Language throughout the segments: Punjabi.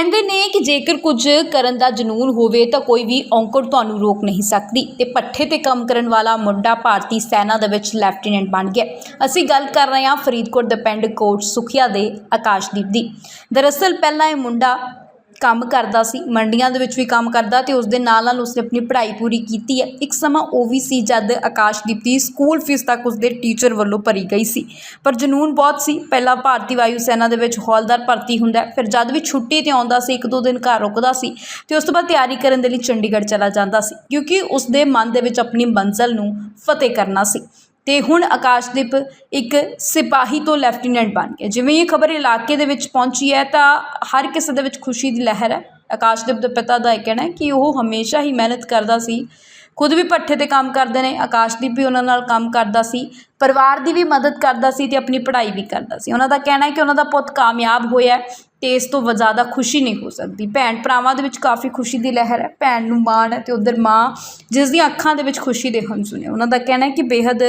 ਕਹਿੰਦੇ ਨੇ ਕਿ ਜੇਕਰ ਕੁਝ ਕਰਨ ਦਾ ਜਨੂਨ ਹੋਵੇ ਤਾਂ ਕੋਈ ਵੀ ਔਂਕੜ ਤੁਹਾਨੂੰ ਰੋਕ ਨਹੀਂ ਸਕਦੀ। ਤੇ ਪੱਠੇ ਤੇ ਕੰਮ ਕਰਨ ਵਾਲਾ ਮੁੰਡਾ ਭਾਰਤੀ ਸੈਨਾ ਦੇ ਵਿੱਚ ਲੈਫਟੀਨੈਂਟ ਬਣ ਗਿਆ। ਅਸੀਂ ਗੱਲ ਕਰ ਰਹੇ ਹਾਂ ਫਰੀਦਕੋਟ ਦੇ ਪਿੰਡ ਕੋਟ ਸੁਖੀਆ ਦੇ ਆਕਾਸ਼ਦੀਪ ਦੀ। ਦਰਅਸਲ ਪਹਿਲਾਂ ਇਹ ਮੁੰਡਾ ਕੰਮ ਕਰਦਾ ਸੀ, ਮੰਡੀਆਂ ਦੇ ਵਿੱਚ ਵੀ ਕੰਮ ਕਰਦਾ ਤੇ ਉਸ ਦੇ ਨਾਲ ਨਾਲ ਉਸਨੇ ਆਪਣੀ ਪੜ੍ਹਾਈ ਪੂਰੀ ਕੀਤੀ ਹੈ। ਇੱਕ ਸਮਾਂ ਉਹ ਵੀ ਸੀ ਜਦ ਆਕਾਸ਼ਦੀਪ ਦੀ ਸਕੂਲ ਫੀਸ ਤੱਕ ਉਸਦੇ ਟੀਚਰ ਵੱਲੋਂ ਭਰੀ ਗਈ ਸੀ। ਪਰ ਜਨੂਨ ਬਹੁਤ ਸੀ। ਪਹਿਲਾਂ ਭਾਰਤੀ ਵਾਯੂ ਸੈਨਾ ਦੇ ਵਿੱਚ ਹੌਲਦਾਰ ਭਰਤੀ ਹੁੰਦਾ ਫਿਰ ਜਦ ਵੀ ਛੁੱਟੀ ਤੇ ਆਉਂਦਾ ਸੀ, ਇੱਕ ਦੋ ਦਿਨ ਘਰ ਰੁਕਦਾ ਸੀ ਤੇ ਉਸ ਤੋਂ ਬਾਅਦ ਤਿਆਰੀ ਕਰਨ ਦੇ ਲਈ ਚੰਡੀਗੜ੍ਹ ਚਲਾ ਜਾਂਦਾ ਸੀ। ਕਿਉਂਕਿ ਉਸਦੇ ਮਨ ਦੇ ਵਿੱਚ ਆਪਣੀ ਮੰਜ਼ਲ ਨੂੰ ਫਤਿਹ ਕਰਨਾ ਸੀ। ਤੇ ਹੁਣ ਆਕਾਸ਼ਦੀਪ ਇੱਕ ਸਿਪਾਹੀ ਤੋਂ ਲੈਫਟੀਨੈਂਟ ਬਣ ਗਿਆ। ਜਿਵੇਂ ਇਹ ਖਬਰ ਇਲਾਕੇ ਦੇ ਵਿੱਚ ਪਹੁੰਚੀ ਹੈ, ਤਾਂ ਹਰ ਕਿਸੇ ਦੇ ਵਿੱਚ ਖੁਸ਼ੀ ਦੀ ਲਹਿਰ ਹੈ। ਆਕਾਸ਼ਦੀਪ ਦੇ ਪਿਤਾ ਦਾ ਇਹ ਕਹਿਣਾ ਹੈ ਕਿ ਉਹ ਹਮੇਸ਼ਾ ਹੀ ਮਿਹਨਤ ਕਰਦਾ ਸੀ ਖੁਦ ਵੀ ਪੱਠੇ ਤੇ ਕੰਮ ਕਰਦੇ ਨੇ, ਆਕਾਸ਼ਦੀਪ ਵੀ ਉਹਨਾਂ ਨਾਲ ਕੰਮ ਕਰਦਾ ਸੀ, ਪਰਿਵਾਰ ਦੀ ਵੀ ਮਦਦ ਕਰਦਾ ਸੀ ਤੇ ਆਪਣੀ ਪੜ੍ਹਾਈ ਵੀ ਕਰਦਾ ਸੀ। ਉਹਨਾਂ ਦਾ ਕਹਿਣਾ ਹੈ ਕਿ ਉਹਨਾਂ ਦਾ ਪੁੱਤ ਕਾਮਯਾਬ ਹੋਇਆ ਹੈ ਤੇ ਇਸ ਤੋਂ ਜ਼ਿਆਦਾ ਖੁਸ਼ੀ ਨਹੀਂ ਹੋ ਸਕਦੀ। ਭੈਣ ਭਰਾਵਾਂ ਦੇ ਵਿੱਚ ਕਾਫੀ ਖੁਸ਼ੀ ਦੀ ਲਹਿਰ ਹੈ। ਭੈਣ ਨੂੰ ਮਾਣ ਹੈ ਤੇ ਉਧਰ ਮਾਂ, ਜਿਸ ਦੀਆਂ ਅੱਖਾਂ ਦੇ ਵਿੱਚ ਖੁਸ਼ੀ ਦੇ ਹੰਝੂ ਨੇ। ਉਹਨਾਂ ਦਾ ਕਹਿਣਾ ਹੈ ਕਿ ਬੇਹੱਦ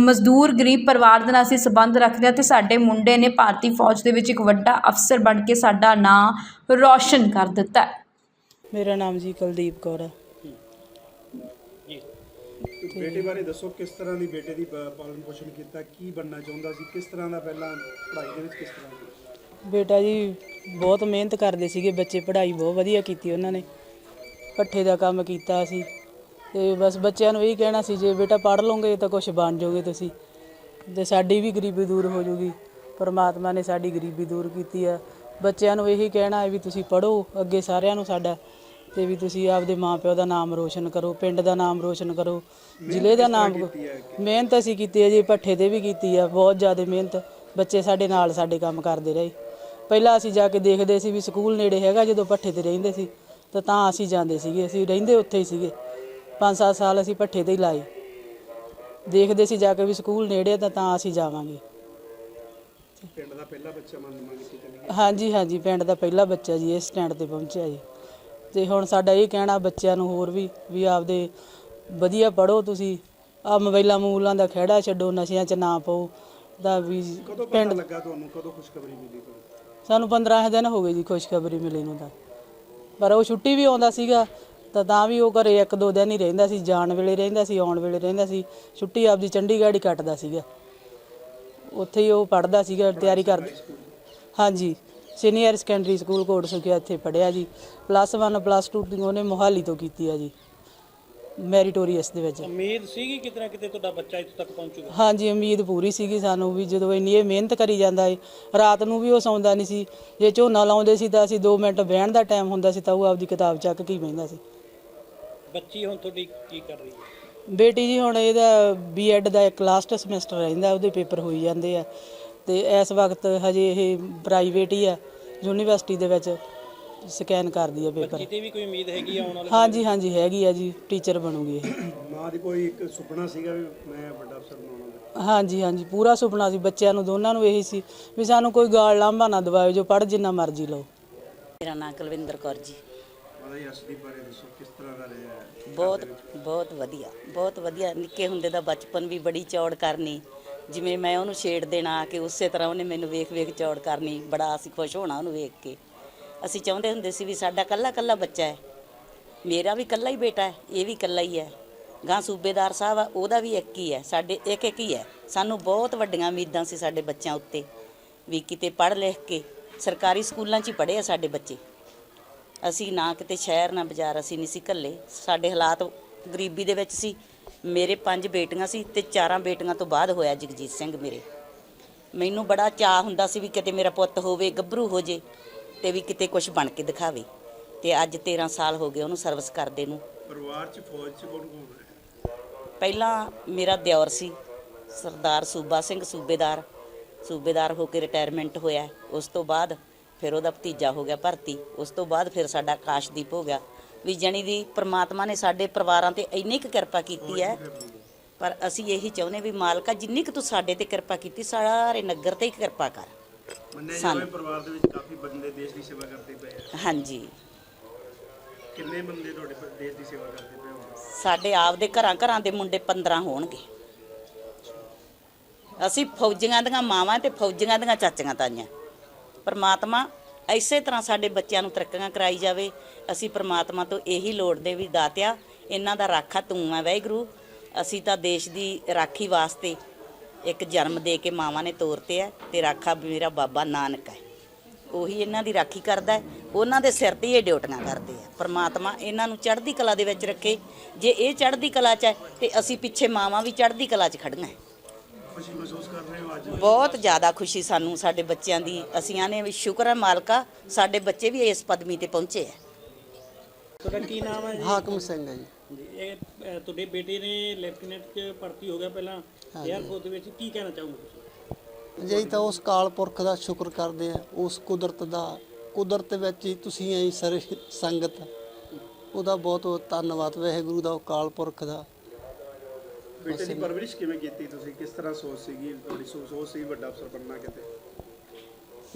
ਮਜ਼ਦੂਰ, ਗਰੀਬ ਪਰਿਵਾਰ ਦੇ ਨਾਲ ਅਸੀਂ ਸੰਬੰਧ ਰੱਖਦੇ ਹਾਂ ਤੇ ਸਾਡੇ ਮੁੰਡੇ ਨੇ ਭਾਰਤੀ ਫੌਜ ਦੇ ਵਿੱਚ ਇੱਕ ਵੱਡਾ ਅਫਸਰ ਬਣ ਕੇ ਸਾਡਾ ਨਾਂ ਰੌਸ਼ਨ ਕਰ ਦਿੱਤਾ ਮੇਰਾ ਨਾਮ ਜੀ ਕੁਲਦੀਪ ਕੌਰ ਹੈ। ਬੇਟੇ ਬਾਰੇ ਦੱਸੋ ਕਿਸ ਤਰ੍ਹਾਂ ਦੀ ਬੇਟੇ ਦੀ ਪ- ਪਾਲਣ ਪੋਸ਼ਣ ਕੀਤਾ ਕੀ ਬਣਨਾ ਚਾਹੁੰਦਾ ਸੀ ਕਿਸ ਤਰ੍ਹਾਂ ਦਾ ਪਹਿਲਾਂ ਪੜ੍ਹਾਈ ਦੇ ਵਿੱਚ ਕਿਸ ਤਰ੍ਹਾਂ ਦੀ? ਬੇਟਾ ਜੀ ਬਹੁਤ ਮਿਹਨਤ ਕਰਦੇ ਸੀਗੇ ਬੱਚੇ ਪੜ੍ਹਾਈ ਬਹੁਤ ਵਧੀਆ ਕੀਤੀ ਉਹਨਾਂ ਨੇ। ਪੱਠੇ ਦਾ ਕੰਮ ਕੀਤਾ ਸੀ ਤੇ ਬਸ ਬੱਚਿਆਂ ਨੂੰ ਇਹੀ ਕਹਿਣਾ ਸੀ ਜੇ ਬੇਟਾ ਪੜ੍ਹ ਲਓਗੇ ਤਾਂ ਕੁਝ ਬਣ ਜਾਓਗੇ ਤੁਸੀਂ। ਤੇ ਸਾਡੀ ਵੀ ਗਰੀਬੀ ਦੂਰ ਹੋ ਜਾਊਗੀ ਪਰਮਾਤਮਾ ਨੇ ਸਾਡੀ ਗਰੀਬੀ ਦੂਰ ਕੀਤੀ ਆ। ਬੱਚਿਆਂ ਨੂੰ ਇਹੀ ਕਹਿਣਾ ਹੈ ਵੀ ਤੁਸੀਂ ਪੜ੍ਹੋ ਅੱਗੇ ਸਾਰਿਆਂ ਨੂੰ ਸਾਡਾ ਤੇ ਵੀ ਤੁਸੀਂ ਆਪਦੇ ਮਾਪਿਓ ਦਾ ਨਾਮ ਰੋਸ਼ਨ ਕਰੋ ਪਿੰਡ ਦਾ ਨਾਮ ਰੋਸ਼ਨ ਕਰੋ ਜ਼ਿਲ੍ਹੇ ਦਾ ਨਾਮ ਮਿਹਨਤ ਅਸੀਂ ਕੀਤੀ ਹੈ ਜੀ ਪੱਠੇ ਤੇ ਵੀ ਕੀਤੀ ਆ ਬਹੁਤ ਜ਼ਿਆਦਾ ਮਿਹਨਤ ਬੱਚੇ ਸਾਡੇ ਨਾਲ ਸਾਡੇ ਕੰਮ ਕਰਦੇ ਰਹੇ। ਪਹਿਲਾਂ ਅਸੀਂ ਜਾ ਕੇ ਦੇਖਦੇ ਸੀ ਵੀ ਸਕੂਲ ਨੇੜੇ ਹੈਗਾ ਜਦੋਂ ਪੱਠੇ ਤੇ ਰਹਿੰਦੇ ਸੀ ਤਾਂ ਤਾਂ ਅਸੀਂ ਜਾਂਦੇ ਸੀਗੇ ਅਸੀਂ ਰਹਿੰਦੇ ਉੱਥੇ ਹੀ ਸੀਗੇ। 5-7 ਸਾਲ ਅਸੀਂ ਪੱਠੇ ਤੇ ਹੀ ਲਾਏ। ਦੇਖਦੇ ਸੀ ਜਾ ਕੇ ਵੀ ਸਕੂਲ ਨੇੜੇ ਤਾਂ ਤਾਂ ਅਸੀਂ ਜਾਵਾਂਗੇ। ਪਿੰਡ ਦਾ ਪਹਿਲਾ ਬੱਚਾ ਮੰਨ ਮੰਨ ਕੇ ਚੱਲੀ ਹਾਂਜੀ ਹਾਂਜੀ ਪਿੰਡ ਦਾ ਪਹਿਲਾ ਬੱਚਾ ਜੀ ਇਸ ਸਟੈਂਡ ਤੇ ਪਹੁੰਚਿਆ ਜੀ। ਤੇ ਹੁਣ ਸਾਡਾ ਇਹ ਕਹਿਣਾ ਬੱਚਿਆਂ ਨੂੰ ਹੋਰ ਵੀ ਵੀ ਆਪਦੇ ਵਧੀਆ ਪੜੋ ਤੁਸੀਂ। ਆ ਮੋਬਾਈਲਾਂ ਮੂਲਾਂ ਦਾ ਖਹਿੜਾ ਛੱਡੋ ਨਸ਼ਿਆਂ 'ਚ ਨਾ ਪਾਓ। ਦਾ ਵੀ ਕਦੋਂ ਪਤਾ ਲੱਗਾ ਤੁਹਾਨੂੰ? ਕਦੋਂ ਖੁਸ਼ਖਬਰੀ ਮਿਲੀ ਤੁਹਾਨੂੰ? ਸਾਨੂੰ 15 ਦਿਨ ਹੋ ਗਏ ਜੀ ਖੁਸ਼ਖਬਰੀ ਮਿਲੀ ਨੂੰ ਤਾਂ। ਪਰ ਉਹ ਛੁੱਟੀ ਵੀ ਆਉਂਦਾ ਸੀਗਾ ਤਾਂ ਤਾਂ ਵੀ ਉਹ ਘਰੇ ਇੱਕ ਦੋ ਦਿਨ ਹੀ ਰਹਿੰਦਾ ਸੀ ਜਾਣ ਵੇਲੇ ਰਹਿੰਦਾ ਸੀ ਆਉਣ ਵੇਲੇ ਰਹਿੰਦਾ ਸੀ। ਛੁੱਟੀ ਆਪਦੀ ਚੰਡੀਗੜ੍ਹ ਹੀ ਕੱਟਦਾ ਸੀਗਾ। ਉੱਥੇ ਹੀ ਉਹ ਪੜਦਾ ਸੀਗਾ ਤਿਆਰੀ ਕਰਦਾ ਹਾਂਜੀ। Senior secondary school Kot Sukhia ਇੱਥੇ ਪੜਿਆ ਜੀ। ਪਲੱਸ 1 ਪਲੱਸ 2 ਉਹਨੇ ਮੋਹਾਲੀ ਤੋਂ ਕੀਤੀ ਆ ਜੀ। ਮੈਰੀਟੋਰੀਅਸ ਦੇ ਵਿੱਚ। ਉਮੀਦ ਸੀਗੀ ਕਿਤੇ ਨਾ ਕਿਤੇ ਤੁਹਾਡਾ ਬੱਚਾ ਇੱਥੇ ਤੱਕ ਪਹੁੰਚੂਗਾ? ਹਾਂਜੀ ਉਮੀਦ ਪੂਰੀ ਸੀਗੀ ਸਾਨੂੰ ਵੀ ਜਦੋਂ ਇੰਨੀ ਇਹ ਮਿਹਨਤ ਕਰੀ ਜਾਂਦਾ ਏ ਰਾਤ ਨੂੰ ਵੀ ਉਹ ਸੌਂਦਾ ਨਹੀਂ ਸੀ। ਜੇ ਝੋਨਾ ਲਾਉਂਦੇ ਸੀ ਤਾਂ ਅਸੀਂ 2 ਮਿੰਟ ਬਹਿਣ ਦਾ ਟਾਈਮ ਹੁੰਦਾ ਸੀ ਤਾਂ ਉਹ ਆਪਦੀ ਕਿਤਾਬ ਚੱਕ ਕੇ ਹੀ ਬਹਿੰਦਾ ਸੀ। ਬੱਚੀ ਹੁਣ ਤੁਹਾਡੀ ਕੀ ਕਰ ਰਹੀ ਹੈ? ਬੇਟੀ ਜੀ ਹੁਣ ਇਹਦਾ ਬੀਐਡ ਦਾ ਇੱਕ ਲਾਸਟ ਸਮੈਸਟਰ ਰਹਿੰਦਾ ਉਹਦੇ ਪੇਪਰ ਹੋਈ ਜਾਂਦੇ ਆ। ਤੇ ਇਸ ਵਕਤ ਹਜੇ ਇਹ ਪ੍ਰਾਈਵੇਟ ਹੀ ਆ। ਯੂਨੀਵਰਸਿਟੀ ਦੇ ਵਿੱਚ ਸਕੈਨ ਕਰਦੀ ਆ ਪੇਪਰ। ਕਿਤੇ ਵੀ ਕੋਈ ਉਮੀਦ ਹੈਗੀ ਆ ਆਉਣ ਵਾਲੇ ਹਾਂਜੀ ਹਾਂਜੀ ਹੈਗੀ ਆ ਜੀ ਟੀਚਰ ਬਣੂਗੀ ਇਹ। ਮਾਂ ਦੀ ਕੋਈ ਇੱਕ ਸੁਪਨਾ ਸੀਗਾ ਵੀ ਮੈਂ ਵੱਡਾ ਅਫਸਰ ਬਣਾਉਣਾ। ਹਾਂਜੀ ਹਾਂਜੀ ਪੂਰਾ ਸੁਪਨਾ ਸੀ ਬੱਚਿਆਂ ਨੂੰ ਦੋਨਾਂ ਨੂੰ ਇਹੀ ਸੀ ਵੀ ਸਾਨੂੰ ਕੋਈ ਗਾਲ ਲਾਂਭਾ ਨਾ ਦਵਾਇਓ ਜੋ ਪੜ੍ਹ ਜਿੰਨਾ ਮਰਜ਼ੀ ਲਓ। ਮੇਰਾ ਨਾਮ ਕੁਲਵਿੰਦਰ ਕੌਰ ਜੀ। ਮਾਤਾ ਜੀ ਅਸਦੀਪ ਬਾਰੇ ਦੱਸੋ ਕਿਸ ਤਰ੍ਹਾਂ ਦਾ ਰਿਹਾ ਹੈ? ਬਹੁਤ ਬਹੁਤ ਵਧੀਆ ਬਹੁਤ ਵਧੀਆ। ਨਿੱਕੇ ਹੁੰਦੇ ਦਾ ਬਚਪਨ ਵੀ ਬੜੀ ਚੌੜ ਕਰਨੀ। ਜਿਵੇਂ ਮੈਂ ਉਹਨੂੰ ਛੇੜ ਦੇਣਾ ਆ ਕੇ ਉਸੇ ਤਰ੍ਹਾਂ ਉਹਨੇ ਮੈਨੂੰ ਵੇਖ ਵੇਖ ਚੌੜ ਕਰਨੀ, ਬੜਾ ਅਸੀਂ ਖੁਸ਼ ਹੋਣਾ ਉਹਨੂੰ ਵੇਖ ਕੇ। ਅਸੀਂ ਚਾਹੁੰਦੇ ਹੁੰਦੇ ਸੀ ਵੀ ਸਾਡਾ ਕੱਲਾ ਕੱਲਾ ਬੱਚਾ ਹੈ। ਮੇਰਾ ਵੀ ਕੱਲਾ ਹੀ ਬੇਟਾ ਹੈ, ਇਹ ਵੀ ਕੱਲਾ ਹੀ ਹੈ। ਗਾਂ ਸੂਬੇਦਾਰ ਸਾਹਿਬ ਆ, ਉਹਦਾ ਵੀ ਇੱਕ ਹੀ ਹੈ, ਸਾਡੇ ਇੱਕ ਇੱਕ ਹੀ ਹੈ। ਸਾਨੂੰ ਬਹੁਤ ਵੱਡੀਆਂ ਉਮੀਦਾਂ ਸੀ ਸਾਡੇ ਬੱਚਿਆਂ ਉੱਤੇ, ਵੀ ਕਿਤੇ ਪੜ੍ਹ ਲਿਖ ਕੇ ਸਰਕਾਰੀ ਸਕੂਲਾਂ 'ਚ ਹੀ ਪੜ੍ਹੇ ਆ ਸਾਡੇ ਬੱਚੇ। ਅਸੀਂ ਨਾ ਕਿਤੇ ਸ਼ਹਿਰ ਨਾ ਬਾਜ਼ਾਰ, ਅਸੀਂ ਨਹੀਂ ਸੀ ਘੱਲੇ ਸਾਡੇ ਹਾਲਾਤ ਗਰੀਬੀ ਦੇ ਵਿੱਚ ਸੀ ਮੇਰੇ ਪੰਜ ਬੇਟੀਆਂ ਸੀ ਤੇ ਚਾਰਾਂ ਬੇਟੀਆਂ ਤੋਂ ਬਾਅਦ ਹੋਇਆ ਜਗਜੀਤ ਸਿੰਘ ਮੇਰੇ। ਮੈਨੂੰ ਬੜਾ ਚਾਹ ਹੁੰਦਾ ਸੀ ਵੀ ਕਿਤੇ ਮੇਰਾ ਪੁੱਤ ਹੋਵੇ ਗੱਭਰੂ ਹੋ ਜੇ ਤੇ ਵੀ ਕਿਤੇ ਕੁਝ ਬਣ ਕੇ ਦਿਖਾਵੇ। ਤੇ ਅੱਜ 13 ਸਾਲ ਹੋ ਗਏ ਉਹਨੂੰ ਸਰਵਿਸ ਕਰਦੇ ਨੂੰ। ਪਰਿਵਾਰ ਚ ਫੌਜ ਚ ਕੌਣ ਕੌਣ ਹੈ? ਪਹਿਲਾਂ ਮੇਰਾ ਦਿਓਰ ਸੀ ਸਰਦਾਰ ਸੂਬਾ ਸਿੰਘ ਸੂਬੇਦਾਰ। ਸੂਬੇਦਾਰ ਹੋ ਕੇ ਰਿਟਾਇਰਮੈਂਟ ਹੋਇਆ। ਉਸ ਤੋਂ ਬਾਅਦ ਫਿਰ ਉਹਦਾ ਭਤੀਜਾ ਹੋ ਗਿਆ ਭਰਤੀ। ਉਸ ਤੋਂ ਬਾਅਦ ਫਿਰ ਸਾਡਾ ਆਕਾਸ਼ਦੀਪ ਹੋ ਗਿਆ। ਵੀ ਜਣੀ ਦੀ ਪ੍ਰਮਾਤਮਾ ਨੇ ਸਾਡੇ ਪਰਿਵਾਰਾਂ ਤੇ ਇੰਨੀ ਕੁ ਕਿਰਪਾ ਕੀਤੀ ਹੈ। ਪਰ ਅਸੀਂ ਇਹੀ ਚਾਹੁੰਦੇ ਵੀ ਮਾਲਕਾ ਜਿੰਨੀ ਕੁ ਤੂੰ ਸਾਡੇ ਤੇ ਕਿਰਪਾ ਕੀਤੀ ਸਾਰੇ ਨਗਰ ਤੇ ਹੀ ਕਿਰਪਾ ਕਰ। ਮੰਨਿਆ। ਜਾਵੇ ਪਰਿਵਾਰ ਦੇ ਵਿੱਚ ਕਾਫੀ ਬੰਦੇ ਦੇਸ਼ ਦੀ ਸੇਵਾ ਕਰਦੇ ਪਏ ਆ। ਹਾਂਜੀ। ਕਿੰਨੇ ਬੰਦੇ ਤੁਹਾਡੇ ਦੇਸ਼ ਦੀ ਸੇਵਾ ਕਰਦੇ ਪਏ ਹੋਣਗੇ? ਸਾਡੇ ਆਪ ਦੇ ਘਰਾਂ ਘਰਾਂ ਦੇ ਮੁੰਡੇ 15 ਹੋਣਗੇ। ਅਸੀਂ ਫੌਜੀਆਂ ਦੀਆਂ ਮਾਵਾਂ ਤੇ ਫੌਜੀਆਂ ਦੀਆਂ ਚਾਚੀਆਂ ਤਾਈਆਂ। ਪਰਮਾਤਮਾ ਇਸੇ ਤਰ੍ਹਾਂ ਸਾਡੇ ਬੱਚਿਆਂ ਨੂੰ ਤਰੱਕੀਆਂ ਕਰਾਈ ਜਾਵੇ, ਅਸੀਂ ਪ੍ਰਮਾਤਮਾ ਤੋਂ ਇਹੀ ਲੋੜਦੇ ਵੀ ਦਾਤਿਆ ਇਹਨਾਂ ਦਾ ਰਾਖਾ ਤੂੰ ਹੈ ਵਾਹਿਗੁਰੂ। ਅਸੀਂ ਤਾਂ ਦੇਸ਼ ਦੀ ਰਾਖੀ ਵਾਸਤੇ ਇੱਕ ਜਨਮ ਦੇ ਕੇ ਮਾਵਾਂ ਨੇ ਤੋਰਤੇ ਹੈ ਤੇ ਰਾਖਾ ਮੇਰਾ ਬਾਬਾ ਨਾਨਕ ਹੈ ਉਹੀ ਇਹਨਾਂ ਦੀ ਰਾਖੀ ਕਰਦਾ ਹੈ। ਉਹਨਾਂ ਦੇ ਸਿਰ ਤੇ ਇਹ ਡਿਊਟੀਆਂ ਕਰਦੇ ਆ। ਪਰਮਾਤਮਾ ਇਹਨਾਂ ਨੂੰ ਚੜ੍ਹਦੀ ਕਲਾ ਦੇ ਵਿੱਚ ਰੱਖੇ। ਜੇ ਇਹ ਚੜ੍ਹਦੀ ਕਲਾ 'ਚ ਹੈ ਤੇ ਅਸੀਂ ਪਿੱਛੇ ਮਾਵਾਂ ਵੀ ਚੜ੍ਹਦੀ ਕਲਾ 'ਚ ਖੜੀਆਂ ਖੁਸ਼ੀ ਮਹਿਸੂਸ ਕਰ ਰਹੇ ਹੋ ਅੱਜ? ਬਹੁਤ ਜ਼ਿਆਦਾ ਖੁਸ਼ੀ ਸਾਨੂੰ ਸਾਡੇ ਬੱਚਿਆਂ ਦੀ। ਅਸੀਂ ਆਨੇ ਵੀ ਸ਼ੁਕਰ ਹੈ ਮਾਲਕਾ ਸਾਡੇ ਬੱਚੇ ਵੀ ਇਸ ਪਦਮੀ ਤੇ ਪਹੁੰਚੇ ਹੈ ਤੁਹਾਡਾ ਕੀ ਨਾਮ ਹੈ ਜੀ? ਹਾਕਮ ਸਿੰਘ ਹੈ ਜੀ। ਇਹ ਅ, ਤੁਹਾਡੇ ਬੇਟੇ ਨੇ ਲੈਫਟੀਨੈਂਟ 'ਚ ਭਰਤੀ ਹੋ ਗਿਆ ਪਹਿਲਾਂ 에ਅਰਫੋਰਸ ਦੇ ਵਿੱਚ। ਕੀ ਕਹਿਣਾ ਚਾਹੋਗੇ ਤੁਸੀਂ? ਜੀ ਤਾਂ ਉਸ ਕਾਲ ਪੁਰਖ ਦਾ ਸ਼ੁਕਰ ਕਰਦੇ ਆ ਉਸ ਕੁਦਰਤ ਦਾ। ਕੁਦਰਤ ਵਿੱਚ ਹੀ ਤੁਸੀਂ ਐ ਸਾਰੇ ਸੰਗਤ। ਉਹਦਾ ਬਹੁਤ ਬਹੁਤ ਧੰਨਵਾਦ ਵਾਹਿਗੁਰੂ ਦਾ ਉਹ ਕਾਲ ਪੁਰਖ ਦਾ। ਬੇਟੇ ਦੀ ਪਰਵਰਿਸ਼ ਕਿਵੇਂ ਕੀਤੀ ਤੁਸੀਂ? ਕਿਸ ਤਰ੍ਹਾਂ ਸੋਚ ਸੀਗੀ? ਤੁਹਾਡੀ ਸੋਚ ਸੀ ਵੱਡਾ ਅਫਸਰ ਬਣਨਾ ਕਿਤੇ?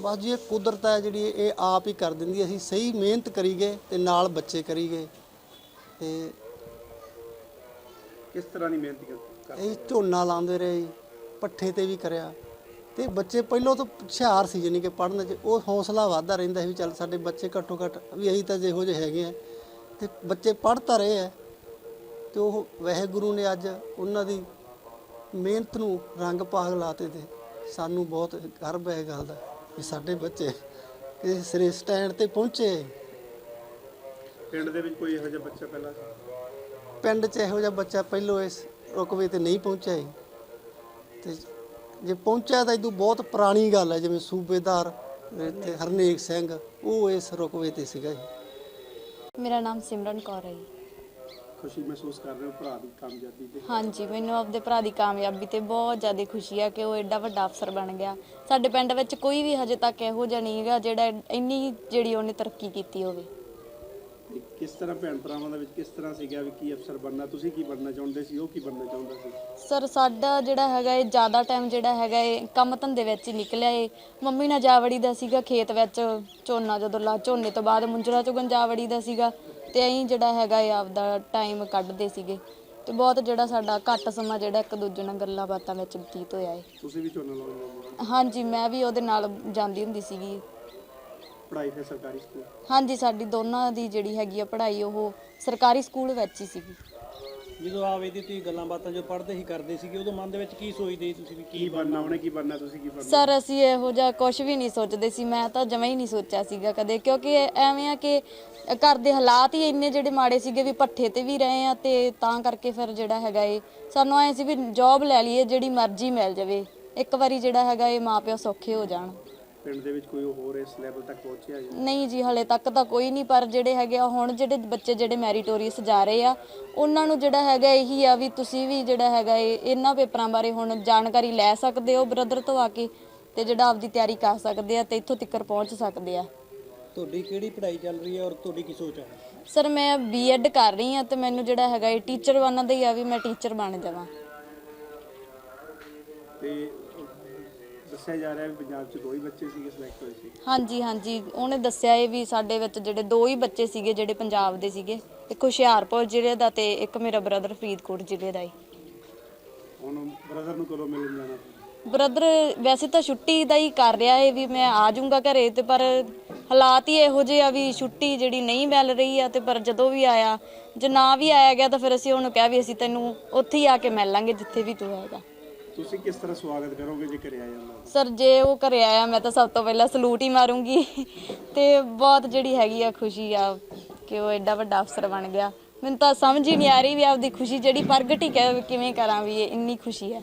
ਬਸ ਜੀ ਇਹ ਕੁਦਰਤ ਹੈ ਜਿਹੜੀ ਇਹ ਆਪ ਹੀ ਕਰ ਦਿੰਦੀ। ਅਸੀਂ ਸਹੀ ਮਿਹਨਤ ਕਰੀਏ ਤੇ ਨਾਲ ਬੱਚੇ ਕਰੀਏ ਤੇ ਕਿਸ ਤਰ੍ਹਾਂ ਦੀ ਮਿਹਨਤ ਕਰ- ਕਰ ਇਹ ਝੋਨਾ ਲਾਉਂਦੇ ਰਹੇ ਜੀ, ਪੱਠੇ ਤੇ ਵੀ ਕਰਿਆ। ਤੇ ਬੱਚੇ ਪਹਿਲਾਂ ਤੋਂ ਹੁਸ਼ਿਆਰ ਸੀ ਜਾਣੀ ਕਿ ਪੜ੍ਹਨ 'ਚ। ਉਹ ਹੌਸਲਾ ਵੱਧਦਾ ਰਹਿੰਦਾ ਸੀ ਵੀ ਚੱਲ ਸਾਡੇ ਬੱਚੇ ਘੱਟੋ ਘੱਟ ਵੀ ਅਸੀਂ ਤਾਂ ਜਿਹੋ ਜਿਹੇ ਹੈਗੇ ਆ। ਤੇ ਬੱਚੇ ਪੜ੍ਹ ਤਾਂ ਰਹੇ ਆ। ਤੇ ਉਹ ਵਾਹਿਗੁਰੂ ਨੇ ਅੱਜ ਉਹਨਾਂ ਦੀ ਮਿਹਨਤ ਨੂੰ ਰੰਗ ਪਾਗ ਲਾਤੇ ਤੇ ਸਾਨੂੰ ਬਹੁਤ ਗਰਵ ਹੈ ਇਹ ਗੱਲ ਦਾ ਕਿ ਸਾਡੇ ਬੱਚੇ ਕਿਸੇ ਸਿਰੇ ਸਟੈਂਡ ਤੇ ਪਹੁੰਚੇ। ਪਿੰਡ ਦੇ ਵਿੱਚ ਕੋਈ ਇਹੋ ਜਿਹਾ ਬੱਚਾ ਪਹਿਲਾਂ ਪਿੰਡ 'ਚ ਇਹੋ ਜਿਹਾ ਬੱਚਾ ਪਹਿਲੋਂ ਇਸ ਰੁਕਵੇ ਤੇ ਨਹੀਂ ਪਹੁੰਚਿਆ ਜੀ। ਤੇ ਜੇ ਪਹੁੰਚਿਆ ਤਾਂ ਇਦੋਂ ਬਹੁਤ ਪੁਰਾਣੀ ਗੱਲ ਹੈ ਜਿਵੇਂ ਸੂਬੇਦਾਰ ਇੱਥੇ ਹਰਨੇਕ ਸਿੰਘ ਉਹ ਇਸ ਰੁਕਵੇ ਤੇ ਸੀਗਾ ਜੀ। ਮੇਰਾ ਨਾਮ ਸਿਮਰਨ ਕੌਰ ਹੈ ਜੀ। ਖੁਸ਼ੀ ਮਹਿਸੂਸ ਕਰ ਰਹੇ ਹੋ ਭਰਾ ਦੀ ਕਾਮਯਾਬੀ ਤੇ? ਹਾਂਜੀ ਮੈਨੂੰ ਆਪਦੇ ਭਰਾ ਦੀ ਕਾਮਯਾਬੀ ਤੇ ਬਹੁਤ ਜ਼ਿਆਦਾ ਖੁਸ਼ੀ ਆ ਕਿ ਉਹ ਐਡਾ ਵੱਡਾ ਅਫਸਰ ਬਣ ਗਿਆ। ਸਾਡੇ ਪਿੰਡ ਵਿੱਚ ਕੋਈ ਵੀ ਹਜੇ ਤੱਕ ਇਹੋ ਜਿਹਾ ਨਹੀਂ ਹੈਗਾ ਜਿਹੜਾ ਇੰਨੀ ਜਿਹੜੀ ਉਹਨੇ ਤਰੱਕੀ ਕੀਤੀ ਹੋਵੇ। ਤੇ ਕਿਸ ਤਰ੍ਹਾਂ ਭੈਣ ਭਰਾਵਾਂ ਦੇ ਵਿੱਚ ਕਿਸ ਤਰ੍ਹਾਂ ਸੀਗਾ ਵੀ ਕੀ ਅਫਸਰ ਬਣਨਾ ਤੁਸੀਂ ਕੀ ਬਣਨਾ ਚਾਹੁੰਦੇ ਸੀ ਉਹ ਕੀ ਬਣਨਾ ਚਾਹੁੰਦਾ ਸੀ? ਸਰ ਸਾਡਾ ਜਿਹੜਾ ਹੈਗਾ ਇਹ ਜ਼ਿਆਦਾ ਟਾਈਮ ਜਿਹੜਾ ਹੈਗਾ ਇਹ ਕੰਮ ਧੰਦੇ ਵਿੱਚ ਹੀ ਨਿਕਲਿਆ ਏ। ਮੰਮੀ ਨਾਲ ਜਾਵੜੀ ਦਾ ਸੀਗਾ ਖੇਤ ਵਿੱਚ ਝੋਨਾ ਜਦੋਂ ਲਾ ਝੋਨੇ ਤੋਂ ਬਾਅਦ ਮੁੰਜਰਾ ਚੁਗਣ ਜਾਵੜੀ ਦਾ ਸੀਗਾ। ਤੇ ਐਂ ਜਿਹੜਾ ਹੈਗਾ ਇਹ ਆਪਦਾ ਟਾਈਮ ਕੱਢਦੇ ਸੀਗੇ ਤੇ ਬਹੁਤ ਜਿਹੜਾ ਸਾਡਾ ਘੱਟ ਸਮਾਂ ਜਿਹੜਾ ਇੱਕ ਦੂਜੇ ਨਾਲ ਗੱਲਾਂ ਬਾਤਾਂ ਵਿੱਚ ਬਤੀਤ ਹੋਇਆ ਏ। ਤੁਸੀਂ ਵੀ ਝੋਨਾ ਲਾਉਣ ਜਾਂਦੇ ਹੋ। ਹਾਂਜੀ ਮੈਂ ਵੀ ਉਹਦੇ ਨਾਲ ਜਾਂਦੀ ਹੁੰਦੀ ਸੀਗੀ। ਪੜ੍ਹਾਈ ਫਿਰ ਸਰਕਾਰੀ ਸਕੂਲ? ਹਾਂਜੀ ਸਾਡੀ ਦੋਨਾਂ ਦੀ ਜਿਹੜੀ ਹੈਗੀ ਆ ਪੜ੍ਹਾਈ ਉਹ ਸਰਕਾਰੀ ਸਕੂਲ ਵਿੱਚ ਹੀ ਸੀਗੀ। ਜਦੋਂ ਆਵੇ ਦੀ ਤੁਸੀਂ ਗੱਲਾਂ ਬਾਤਾਂ ਜੋ ਪੜ੍ਹਦੇ ਹੀ ਕਰਦੇ ਸੀਗੇ ਉਦੋਂ ਮਨ ਦੇ ਵਿੱਚ ਕੀ ਸੋਚਦੇ ਸੀ ਤੁਸੀਂ ਵੀ ਕੀ ਕੀ ਬਣਨਾ ਉਹਨੇ ਕੀ ਬਣਨਾ ਤੁਸੀਂ ਕੀ ਬਣਨਾ? ਸਰ ਅਸੀਂ ਇਹੋ ਜਿਹਾ ਕੁਝ ਵੀ ਨਹੀਂ ਸੋਚਦੇ ਸੀ ਮੈਂ ਤਾਂ ਜਮਾਂ ਹੀ ਨਹੀਂ ਸੋਚਿਆ ਸੀਗਾ ਕਦੇ ਕਿਉਂਕਿ ਇਹ ਐਵੇਂ ਆ ਕਿ ਘਰ ਦੇ ਹਾਲਾਤ ਹੀ ਇੰਨੇ ਜਿਹੜੇ ਮਾੜੇ ਸੀਗੇ ਵੀ ਪੱਠੇ ਤੇ ਵੀ ਰਹੇ ਆ ਤੇ ਤਾਂ ਕਰਕੇ ਫਿਰ ਜਿਹੜਾ ਹੈਗਾ ਇਹ ਸਾਨੂੰ ਐ ਸੀ ਵੀ ਜੌਬ ਲੈ ਲਈਏ ਜਿਹੜੀ ਮਰਜ਼ੀ ਮਿਲ ਜਾਵੇ। ਇੱਕ ਵਾਰੀ ਜਿਹੜਾ ਹੈਗਾ ਇਹ ਮਾਪਿਓ ਸੌਖੇ ਹੋ ਜਾਣ। ਪਿੰਡ ਦੇ ਵਿੱਚ ਕੋਈ ਹੋਰ ਇਸ ਲੈਵਲ ਤੱਕ ਪਹੁੰਚਿਆ ਜੀ? ਨਹੀਂ ਜੀ ਹਲੇ ਤੱਕ ਤਾਂ ਕੋਈ ਨਹੀਂ ਪਰ ਜਿਹੜੇ ਹੈਗੇ ਆ ਹੁਣ ਜਿਹੜੇ ਬੱਚੇ ਜਿਹੜੇ ਮੈਰੀਟੋਰੀਅਸ ਜਾ ਰਹੇ ਆ ਉਹਨਾਂ ਨੂੰ ਜਿਹੜਾ ਹੈਗਾ ਇਹੀ ਆ ਵੀ ਤੁਸੀਂ ਵੀ ਜਿਹੜਾ ਹੈਗਾ ਇਹ ਇਹਨਾਂ ਪੇਪਰਾਂ ਬਾਰੇ ਹੁਣ ਜਾਣਕਾਰੀ ਲੈ ਸਕਦੇ ਹੋ ਬ੍ਰਦਰ ਤੋਂ ਆ ਕੇ ਤੇ ਜਿਹੜਾ ਆਪਦੀ ਤਿਆਰੀ ਕਰ ਸਕਦੇ ਆ ਤੇ ਇੱਥੋਂ ਤੱਕ ਪਹੁੰਚ ਸਕਦੇ ਆ। ਤੁਹਾਡੀ ਕਿਹੜੀ ਪੜ੍ਹਾਈ ਚੱਲ ਰਹੀ ਹੈ ਔਰ ਤੁਹਾਡੀ ਕੀ ਸੋਚ ਹੈ ਸਰ ਮੈਂ ਬੀਐਡ ਕਰ ਰਹੀ ਆ ਤੇ ਮੈਨੂੰ ਜਿਹੜਾ ਹੈਗਾ ਇਹ ਟੀਚਰ ਬਣਨ ਦਾ ਹੀ ਆ ਵੀ ਮੈਂ ਟੀਚਰ ਬਣ ਜਾਵਾਂ। ਦੱਸਿਆ ਜਾ ਰਿਹਾ ਵੀ ਪੰਜਾਬ 'ਚ ਦੋ ਹੀ ਬੱਚੇ ਸੀਗੇ ਸਿਲੈਕਟ ਹੋਏ ਸੀ ਹਾਂਜੀ ਹਾਂਜੀ। ਉਹਨੇ ਦੱਸਿਆ ਇਹ ਵੀ ਸਾਡੇ ਵਿੱਚ ਜਿਹੜੇ ਦੋ ਹੀ ਬੱਚੇ ਸੀਗੇ ਜਿਹੜੇ ਪੰਜਾਬ ਦੇ ਸੀਗੇ। ਇੱਕ ਹੁਸ਼ਿਆਰਪੁਰ ਜ਼ਿਲ੍ਹੇ ਦਾ ਤੇ ਇੱਕ ਮੇਰਾ ਬ੍ਰਦਰ ਫਰੀਦਕੋਟ ਜ਼ਿਲ੍ਹੇ ਦਾ ਹੀ। ਹੁਣ ਬ੍ਰਦਰ ਨੂੰ ਕਦੋਂ ਮਿਲਣ ਜਾਣਾ? ਬ੍ਰਦਰ ਵੈਸੇ ਤਾਂ ਛੁੱਟੀ ਦਾ ਹੀ ਕਰ ਰਿਹਾ ਏ ਵੀ ਮੈਂ ਆ ਜਾਊਂਗਾ ਘਰੇ ਤੇ ਪਰ ਹਾਲਾਤ ਹੀ ਇਹੋ ਜਿਹੇ ਆ ਵੀ ਛੁੱਟੀ ਜਿਹੜੀ ਨਹੀਂ ਮਿਲ ਰਹੀ ਆ ਤੇ ਪਰ ਜਦੋਂ ਵੀ ਆਇਆ ਜੇ ਨਾ ਵੀ ਆਇਆ ਗਿਆ ਤਾਂ ਫਿਰ ਅਸੀਂ ਉਹਨੂੰ ਕਿਹਾ ਵੀ ਅਸੀਂ ਤੈਨੂੰ ਉੱਥੇ ਹੀ ਆ ਕੇ ਮਿਲ ਲਾਂਗੇ ਜਿੱਥੇ ਵੀ ਤੂੰ ਹੈਗਾ। ਤੁਸੀਂ ਕਿਸ ਤਰ੍ਹਾਂ ਸਵਾਗਤ ਕਰੋਗੇ ਜੇ ਘਰੇ ਆ ਜਾਂਦਾ ਸਰ, ਜੇ ਉਹ ਘਰੇ ਆਇਆ, ਮੈਂ ਤਾਂ ਸਭ ਤੋਂ ਪਹਿਲਾਂ ਸਲੂਟ ਹੀ ਮਾਰੂੰਗੀ। ਤੇ ਬਹੁਤ ਜਿਹੜੀ ਹੈਗੀ ਆ ਖੁਸ਼ੀ ਆ ਕਿ ਉਹ ਐਡਾ ਵੱਡਾ ਅਫਸਰ ਬਣ ਗਿਆ। ਮੈਨੂੰ ਤਾਂ ਸਮਝ ਹੀ ਨਹੀਂ ਆ ਰਹੀ ਵੀ ਆਪਦੀ ਖੁਸ਼ੀ ਜਿਹੜੀ ਪ੍ਰਗਟ ਹੀ ਕਿਵੇਂ ਕਰਾਂ ਵੀ ਇਹ ਇੰਨੀ ਖੁਸ਼ੀ ਹੈ।